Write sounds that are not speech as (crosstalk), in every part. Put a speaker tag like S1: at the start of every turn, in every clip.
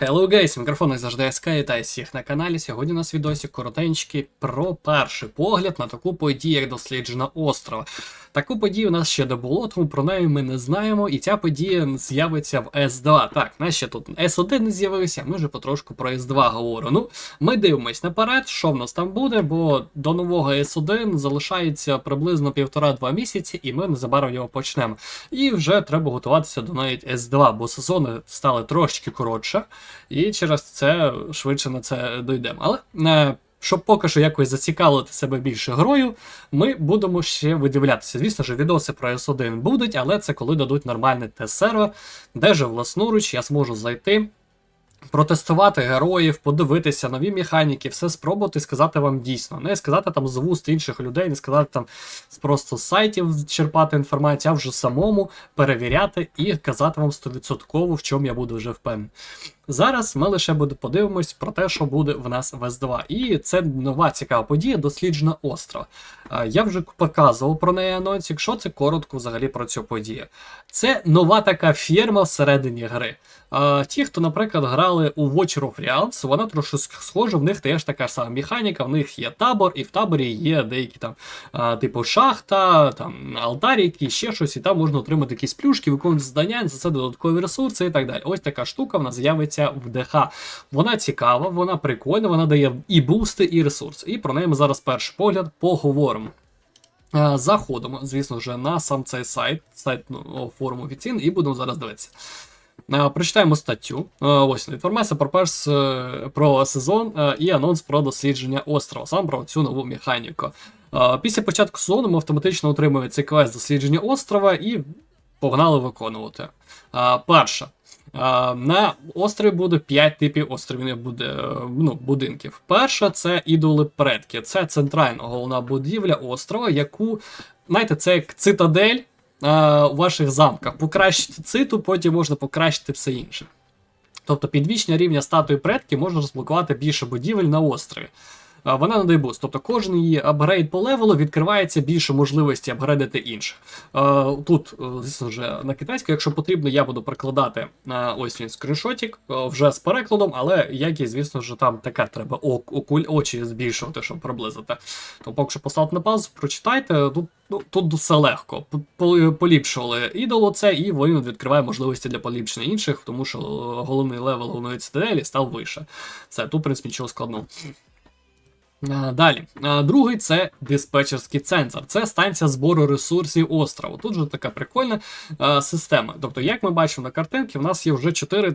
S1: Hello guys, мікрофон як завжди СК, вітаю всіх на каналі. Сьогодні у нас відосик коротенький про перший погляд на таку подію, як досліджена острова. Таку подію у нас ще не було, тому про неї ми не знаємо, і ця подія з'явиться в S2. Так, нас ще тут S1 не з'явився, ми вже потрошку про S2 говоримо. Ну, ми дивимось наперед, що в нас там буде, бо до нового S1 залишається приблизно півтора-два місяці, і ми незабаром його почнемо. І вже треба готуватися до навіть S2, бо сезони стали трошки коротше, і через це швидше на це дійдемо. Але. е, щоб поки що якось зацікавити себе більше грою, ми будемо ще видивлятися. Звісно ж, відоси про S1 будуть, але це коли дадуть нормальний тест-сервер, де же власноруч я зможу зайти, протестувати героїв, подивитися нові механіки, все спробувати сказати вам дійсно. Не сказати там з вуст інших людей, не сказати там просто з сайтів черпати інформацію, а вже самому перевіряти і казати вам 100% в чому я буду вже впевнений. Зараз ми лише подивимось про те, що буде в нас в S2. І це нова цікава подія, досліджена остров. Е, Я вже показував про неї анонс, якщо це коротко взагалі про цю подію. Це нова така фірма всередині гри. Е, Ті, хто, наприклад, грали у Watcher of Realms, вона трошки схожа, в них теж така сама механіка, в них є табор, і в таборі є деякі там, е, типу, шахта, там алтарі, які ще щось, і там можна отримати якісь плюшки, виконувати завдання, за це додаткові ресурси і так далі. Ось така штука в нас з'явиться в ДХ. Вона цікава, вона прикольна, вона дає і бусти, і ресурси. І про неї ми зараз перший погляд поговоримо. Е, Заходимо, звісно ж, на сам цей сайт, сайт ну, форуму офіційний, і будемо зараз дивитися. Е, Прочитаємо статтю. Е, Ось інформація про перс про сезон і анонс про дослідження острова, сам про цю нову механіку. Після початку сезону ми автоматично отримуємо цей квест дослідження острова і погнали виконувати. Е, Перше. А, На острові буде 5 типів островів буде, е, ну, будинків. Перша це ідоли предки. Це центральна головна будівля острова, яку, знаєте, це як цитадель а, у ваших замках. Покращити циту, потім можна покращити все інше. Тобто підвищення рівня статуї предки може розблокувати більше будівель на острові. Вона надає буст, тобто кожен її апгрейд по левелу відкривається більше можливості апгрейдити інше. Е, Тут, е, звісно вже на китайську, якщо потрібно, я буду прикладати е, ось він скріншотик е, вже з перекладом, але якість, звісно ж, там така треба окуль очі збільшувати, щоб приблизити. То поки що поставте на паузу, прочитайте. Тут Ну, тут все легко. Поліпшували ідолу це, і він відкриває можливості для поліпшення інших, тому що головний левел головної цитаделі став вище. Все, тут, в принципі, нічого складного. А, Далі, другий це диспетчерський центр. Це станція збору ресурсів острову. Тут же така прикольна система. Тобто, як ми бачимо на картинці, в нас є вже чотири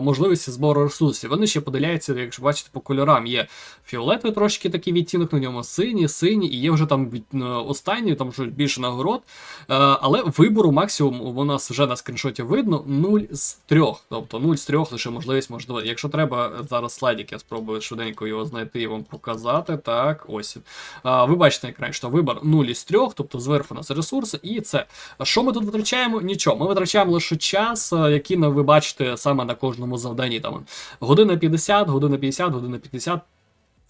S1: можливості збору ресурсів. Вони ще поділяються, якщо бачите, по кольорам. Є фіолетовий трошки такий відтінок, на ньому синій, синій, і є вже там е, останній, там що більше нагород. Е, Але вибору максимум у нас вже на скріншоті видно 0 з 3. Тобто 0 з 3 лише можливість можливо. Якщо треба, зараз слайдик, я спробую швиденько його знайти і вам показати. Так, ось. Ви бачите екрані, що вибор 0 із 3, тобто зверху у нас ресурси, і це. Що ми тут витрачаємо? Нічого. Ми витрачаємо лише час, який ви бачите саме на кожному завданні. Там година 50, година 50, година 50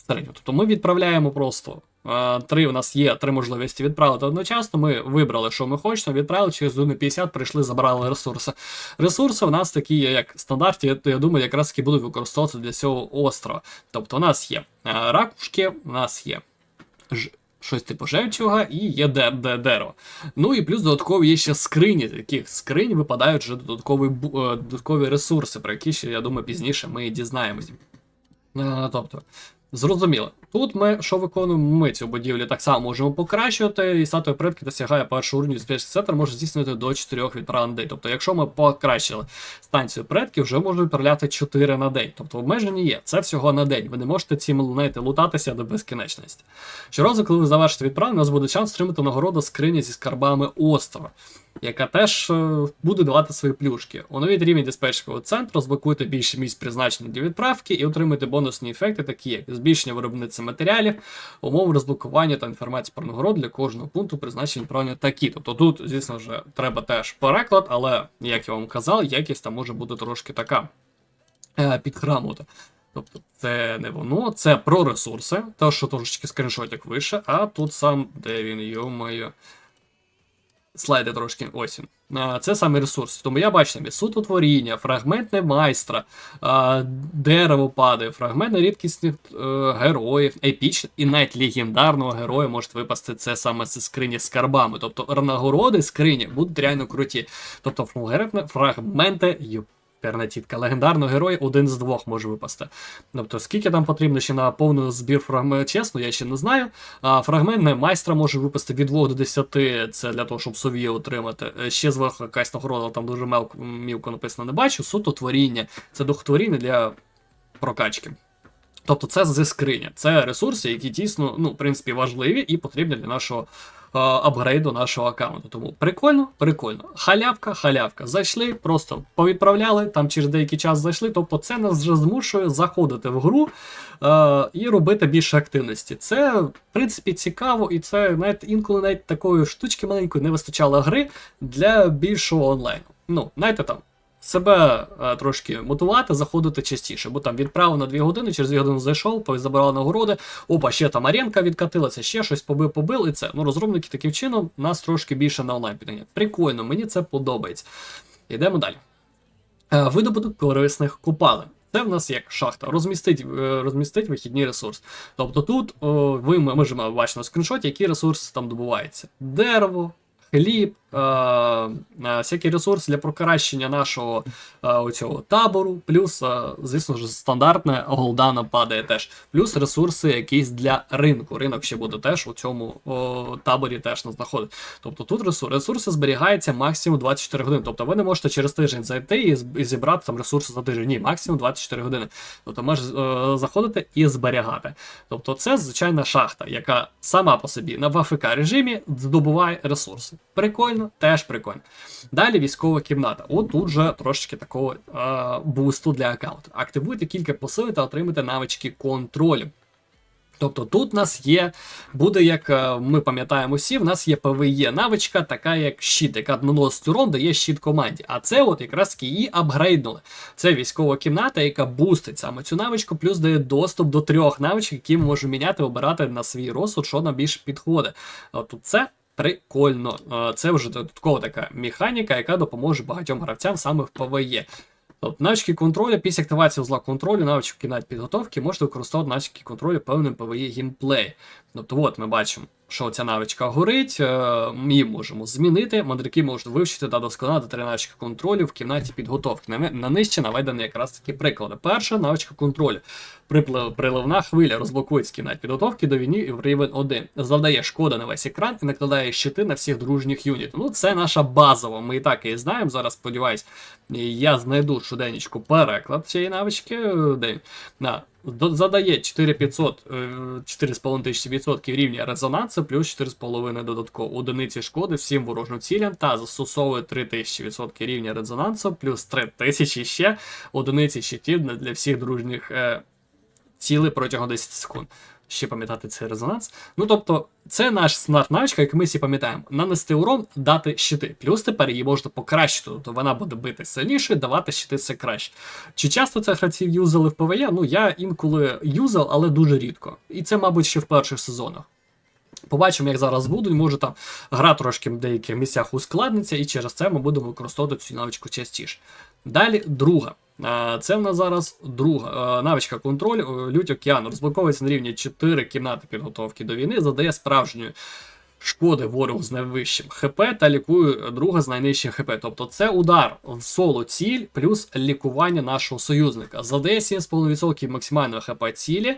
S1: середньо. Тобто ми відправляємо просто. Е, Три у нас є три можливості відправити одночасно. Ми вибрали, що ми хочемо, відправили через годину 50, прийшли, забрали ресурси. Ресурси у нас такі, як стандарті, я, думаю, якраз таки будуть використовуватися для цього острова. Тобто, у нас є е, ракушки, у нас є ж, щось типу жевчуга і є де, де, дерево. Ну і плюс додатково є ще скрині. З яких скринь випадають вже додаткові, е, додаткові ресурси, про які ще, я думаю, пізніше ми дізнаємось. Тобто, зрозуміло. Тут ми що виконуємо? Ми цю будівлю так само можемо покращувати, і статуя предки досягає першого уровня безпечний центр, може здійснювати до 4 відправ на день. Тобто, якщо ми покращили станцію предків, вже можна відправляти 4 на день. Тобто обмеження є. Це всього на день. Ви не можете цим знаєте, лутатися до безкінечності. Щоразу, коли ви завершите відправлення, у нас буде шанс отримати нагороду скрині зі скарбами острова. Яка теж е, буде давати свої плюшки. Оновіть рівень диспетчерського центру, розблокуйте більше місць призначення для відправки і отримуйте бонусні ефекти, такі як збільшення виробництва матеріалів, умови розблокування та інформації про нагород для кожного пункту призначення відправлення такі. Тобто тут, звісно вже треба теж переклад, але, як я вам казав, якість там може бути трошки така е, підхрамута. Тобто це не воно, це про ресурси, те, що трошечки скріншотик вище, а тут сам, де він, йо-моє. Слайди трошки, ось Це саме ресурс. Тому я бачу там суд утворіння, фрагментне майстра, дерево падає, фрагменти рідкісних е, героїв, епічних і навіть легендарного героя можуть випасти це саме з скрині з скарбами. Тобто нагороди скрині будуть реально круті. Тобто фрагменти- фрагменти. Пернатітка. Легендарного героя один з двох може випасти. Тобто, скільки там потрібно ще на повний збір фрагментів, чесно, я ще не знаю. А фрагментне майстра може випасти від 2 до 10, це для того, щоб сові отримати. Е, Ще зверху якась нагорода, там дуже мелко, мілко написано, не бачу. Суто творіння. Це духотворіння для прокачки. Тобто це зі скриня. Це ресурси, які дійсно, ну, в принципі, важливі і потрібні для нашого апгрейду нашого аккаунту. Тому прикольно, прикольно. Халявка, халявка. Зайшли, просто повідправляли, там через деякий час зайшли. Тобто це нас вже змушує заходити в гру е, і робити більше активності. Це, в принципі, цікаво, і це навіть інколи навіть такої штучки маленької не вистачало гри для більшого онлайну. Ну, знаєте там. Себе е, трошки мотивувати, заходити частіше, бо там відправив на 2 години, через 2 години зайшов, забрали нагороди, опа, ще там аренка відкатилася, ще щось побив, побив, і це. Ну, розробники таким чином нас трошки більше на онлайн підганяють. Прикольно, мені це подобається. Йдемо далі. Е, Видобуток корисних купалин. Це в нас як шахта. Розмістить, е, розмістить вихідний ресурс. Тобто тут о, ви ми можемо бачити на скріншоті, які ресурси там добуваються. Дерево, хліб, е, е, всякі ресурси для покращення нашого е, оцього табору, плюс, е, звісно ж, стандартне голдана падає теж. Плюс ресурси якісь для ринку. Ринок ще буде теж у цьому о, таборі теж не знаходить. Тобто тут ресурси, ресурси зберігаються максимум 24 години. Тобто ви не можете через тиждень зайти і зібрати там ресурси за тиждень. Ні, максимум 24 години. Тобто можеш е, заходити і зберігати. Тобто це звичайна шахта, яка сама по собі на ВФК режимі здобуває ресурси. Прикольно, теж прикольно. Далі військова кімната. От тут же трошечки такого е, бусту для аккаунту. Активуйте кілька посил та отримайте навички контролю. Тобто тут у нас є, буде, як е, ми пам'ятаємо всі, в нас є ПВЄ навичка, така як щит, яка наносить урон, дає щит команді. А це от якраз її апгрейднули. Це військова кімната, яка бустить саме цю навичку, плюс дає доступ до трьох навичок, які ми можемо міняти, обирати на свій розсуд, що нам більше підходить. От тут це. Прикольно, Е, це вже додаткова така механіка, яка допоможе багатьом гравцям саме в ПВЕ. Тобто навички контролю після активації узла контролю, навички навіть підготовки можете використовувати навички контролю певним PvE геймплей. Тобто, от ми бачимо, що ця навичка горить, е, ми можемо змінити. Мандрики можуть вивчити та досконалити три навички контролю в кімнаті підготовки. На, нижче наведені якраз такі приклади. Перша навичка контролю. Приливна хвиля розблокується кімнат підготовки до війни в рівень 1. Завдає шкода на весь екран і накладає щити на всіх дружніх юнітів. Ну, це наша базова. Ми і так її знаємо. Зараз сподіваюсь, я знайду щоденничку переклад цієї навички. е, Де на задає 4500, е, 4,5 тисячі рівня резонансу, плюс 4,5 додатково одиниці шкоди всім ворожим цілям та застосовує 3000 відсотків рівня резонансу, плюс 3000 ще одиниці щитів для всіх дружніх е, цілей протягом 10 секунд. Ще пам'ятати цей резонанс. Ну тобто, це наш смарт навичка, як ми всі пам'ятаємо, нанести урон, дати щити. Плюс тепер її можна покращити, тобто вона буде бити сильніше, давати щити все краще. Чи часто це гравців юзали в ПВЕ? Ну я інколи юзав, але дуже рідко. І це, мабуть, ще в перших сезонах. Побачимо, як зараз будуть. Може там гра трошки в деяких місцях ускладниться, і через це ми будемо використовувати цю навичку частіше. Далі друга. Це в нас зараз друга навичка контроль. е, Лють океану. Розблоковується на рівні 4 кімнати підготовки до війни, задає справжньої шкоди ворогу з найвищим ХП та лікує друга з найнижчим ХП. Тобто це удар в соло ціль плюс лікування нашого союзника. Задає 7,5% максимального ХП цілі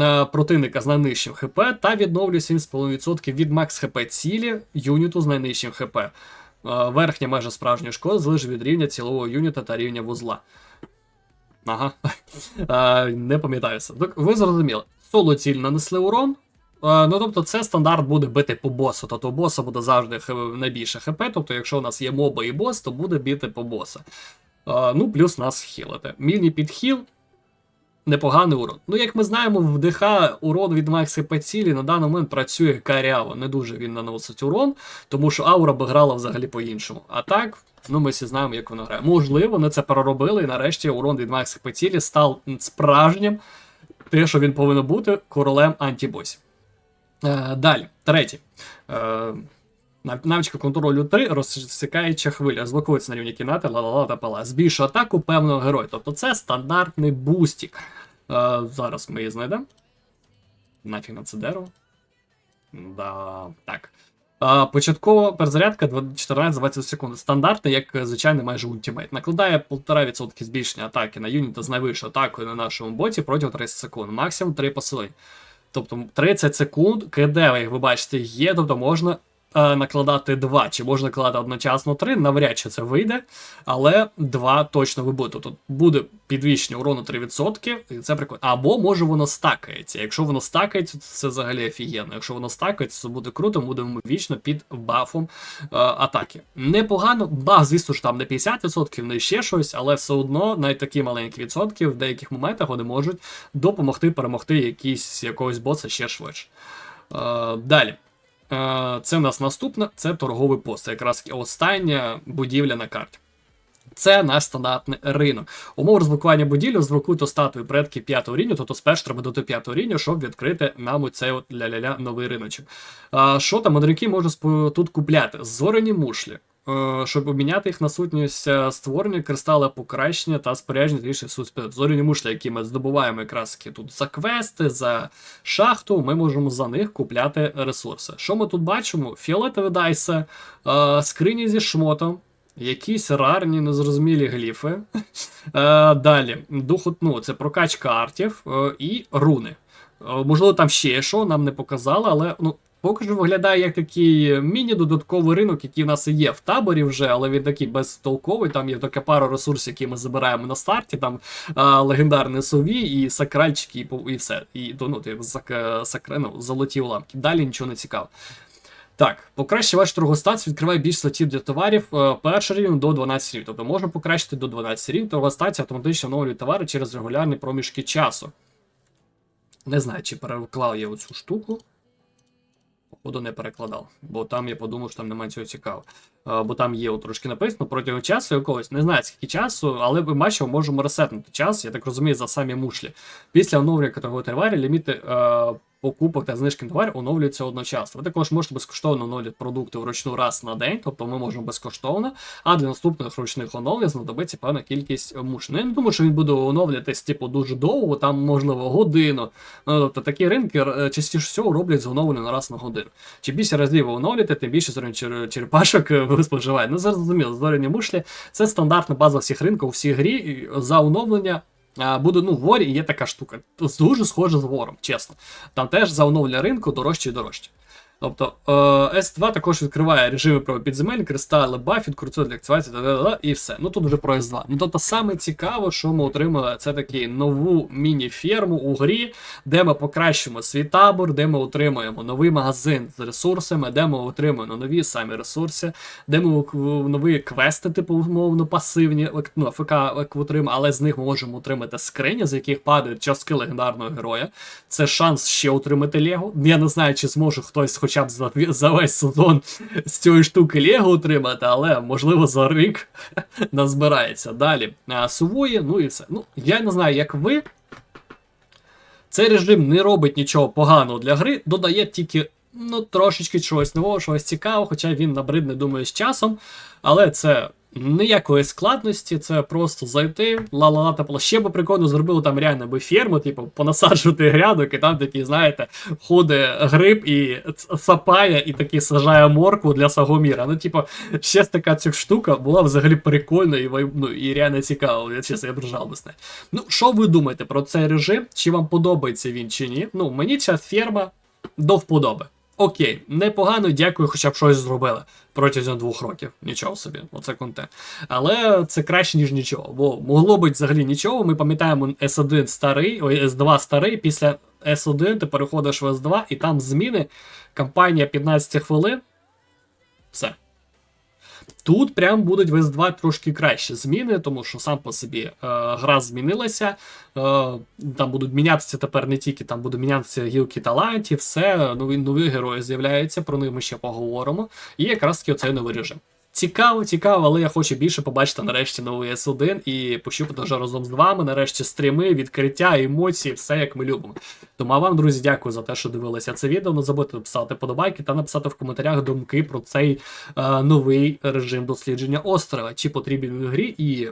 S1: е, противника з найнижчим ХП та відновлює 7,5% від макс ХП цілі юніту з найнижчим ХП. Е, Верхня межа справжньої шкоди залежить від рівня цілого юніта та рівня вузла. Ага. (laughs) Е, Не пам'ятаю все. Так, Ви зрозуміли. Соло ціль нанесли урон. Е, Ну, тобто, це стандарт буде бити по босу. Тобто боса буде завжди найбільше хп. Тобто, якщо у нас є моба і бос, то буде бити по боса. Ну, плюс нас хілити. Міні підхіл. Непоганий урон. Ну, як ми знаємо, в ДХ урон від Макси по цілі на даний момент працює каряво. Не дуже він наносить урон, тому що аура би грала взагалі по-іншому. А так, ну ми всі знаємо, як воно грає. Можливо, вони це переробили, і нарешті урон від Макси по цілі став справжнім, те, що він повинен бути королем антібосів. Е, далі, третій. Е, Нав- Навичка контролю 3, розсікаюча хвиля, зблокується на рівні кімнати, ла-ла-ла та пала. Збільшує атаку певного героя. Тобто це стандартний бустік. Е, зараз ми її знайдемо. Нафіг на це дерево. Да, так. А, початкова перезарядка 14-20 секунд. Стандартний, як е, звичайно, майже ультимейт. Накладає 1,5% збільшення атаки на юніта з найвищою атакою на нашому боті протягом 30 секунд. Максимум 3 посили. Тобто 30 секунд, КД, як ви бачите, є, тобто можна е, накладати 2. Чи можна накладати одночасно 3, навряд чи це вийде, але 2 точно ви будете. Тобто буде підвищення урону 3%, і це прикольно. Або може воно стакається. Якщо воно стакається, то це взагалі офігенно. Якщо воно стакається, то буде круто, будемо вічно під бафом е, атаки. Непогано, баф, звісно ж, там не 50%, не ще щось, але все одно навіть такі маленькі відсотки в деяких моментах вони можуть допомогти перемогти якийсь якогось боса ще швидше. Е, далі. Е, Це в нас наступне, це торговий пост. Це якраз остання будівля на карті. Це наш стандартний ринок. Умов розблокування будівлі розблокуйте статуї предки 5 рівня, тобто спершу треба до 5 рівня, щоб відкрити нам оцей от ля-ля-ля новий риночок. А, що там мандрівки можуть тут купляти? Зорені мушлі. Е, Щоб обміняти їх на сутність створення, кристали покращення та спорядження інших суспільств. Зоряні мушлі, які ми здобуваємо якраз тут за квести, за шахту, ми можемо за них купляти ресурси. Що ми тут бачимо? Фіолетові дайси, е, скрині зі шмотом, якісь рарні, незрозумілі гліфи. Е, Далі, духот, ну, це прокачка артів е, і руни. Е, Можливо, там ще що нам не показали, але ну. Поки що виглядає як такий міні-додатковий ринок, який в нас і є в таборі вже, але він такий безтолковий. Там є така пара ресурсів, які ми забираємо на старті. Там а, легендарні сові і сакральчики, і, і все. І ну, типу, сак, сакра, ну, золоті уламки. Далі нічого не цікаво. Так, покраще ваш торгостац відкриває більш слотів для товарів е, перший рівень до 12 рівень. Тобто можна покращити до 12 рівень. Торгостація автоматично оновлює товари через регулярні проміжки часу. Не знаю, чи переклав я оцю штуку. Походу не перекладав, бо там я подумав, що там немає цього цікавого. Е, Бо там є от трошки написано протягом часу якогось, не знаю скільки часу, але ми бачимо, можемо ресетнути час, я так розумію, за самі мушлі. Після оновлення категорії триварі ліміти е, покупок та знижки на товар оновлюються одночасно. Ви також можете безкоштовно оновлювати продукти вручну раз на день, тобто ми можемо безкоштовно, а для наступних ручних оновлень знадобиться певна кількість муш. Ну, не думаю, що він буде оновлюватись типу дуже довго, там можливо годину. Ну, тобто такі ринки е, частіше всього роблять з оновлення раз на годину. Чим більше разів ви оновлюєте, тим більше зоряних черепашок е, ви споживаєте. Ну, зрозуміло, зоряні мушлі це стандартна база всіх ринків у всій грі. За оновлення буде, ну, в ворі є така штука. Дуже схоже з вором, чесно. Там теж за оновлення ринку дорожче і дорожче. Тобто е, S2 також відкриває режими про підземель, кристали, баф, відкрутує для активації та і все. Ну тут вже про S2. Ну тобто саме цікаво, що ми отримали, це таки нову міні-ферму у грі, де ми покращимо свій табор, де ми отримуємо новий магазин з ресурсами, де ми отримуємо нові самі ресурси, де ми нові квести, типу, умовно, пасивні, ну, АФК отримаємо, але з них ми можемо отримати скрині, з яких падають частки легендарного героя. Це шанс ще отримати Лего. Я не знаю, чи зможе хтось хоча б за, за весь сезон з цієї штуки Лего отримати, але можливо за рік (laughs) назбирається. Далі сувої, ну і все. Ну, я не знаю, як ви. Цей режим не робить нічого поганого для гри, додає тільки ну, трошечки чогось нового, чогось цікавого, хоча він набридне, думаю, з часом. Але це ніякої складності, це просто зайти, ла-ла-ла та. Ще би прикольно зробили там реально би ферму, типу, понасаджувати грядок, і там такий, знаєте, ходить гриб і сапає, і такий сажає моркву для Сагоміра. Ну, типу, ще така ця штука була взагалі прикольна і, ну, і реально цікава. Я чесно, я б. Ну, що ви думаєте про цей режим? Чи вам подобається він чи ні? Ну, мені ця ферма до вподоби. Окей, непогано, дякую, хоча б щось зробили протягом двох років. Нічого собі, оце контент. Але це краще, ніж нічого. Бо могло бути взагалі нічого. Ми пам'ятаємо S1 старий, ой, S2 старий, після S1 ти переходиш в S2, і там зміни. Кампанія 15 хвилин. Все. Тут прям будуть в S2 трошки краще зміни, тому що сам по собі е, гра змінилася. Е, там будуть мінятися тепер не тільки там будуть мінятися гілки талантів, все, нові, нові герої з'являються, про них ми ще поговоримо. І якраз таки оцей новий режим. Цікаво, цікаво, але я хочу більше побачити нарешті новий S1 і пощупати вже разом з вами. Нарешті стріми, відкриття, емоції, все як ми любимо. Тому а вам, друзі, дякую за те, що дивилися це відео. Не забудьте писати подобайки та написати в коментарях думки про цей е, новий режим дослідження острова. Чи потрібен в грі і.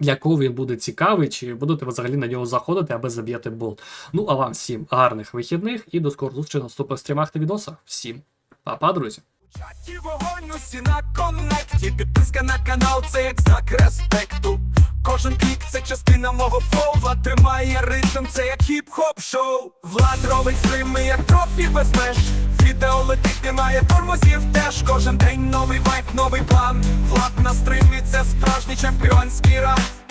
S1: Для кого він буде цікавий, чи будете ви взагалі на нього заходити, аби заб'єте болт. Ну а вам всім гарних вихідних і до скорої зустрічі на наступних стрімах та відосах. Всім па-па, друзі!
S2: Чаті вогонь усі на коннекті Підписка на канал це як знак респекту. Кожен клік це частина мого флоу Влад тримає ритм, це як хіп-хоп шоу. Влад робить стріми, як трофі без меж. Відео летить, немає тормозів теж Кожен день новий вайб, новий план. Влад на стримі, це справжній чемпіонський раунд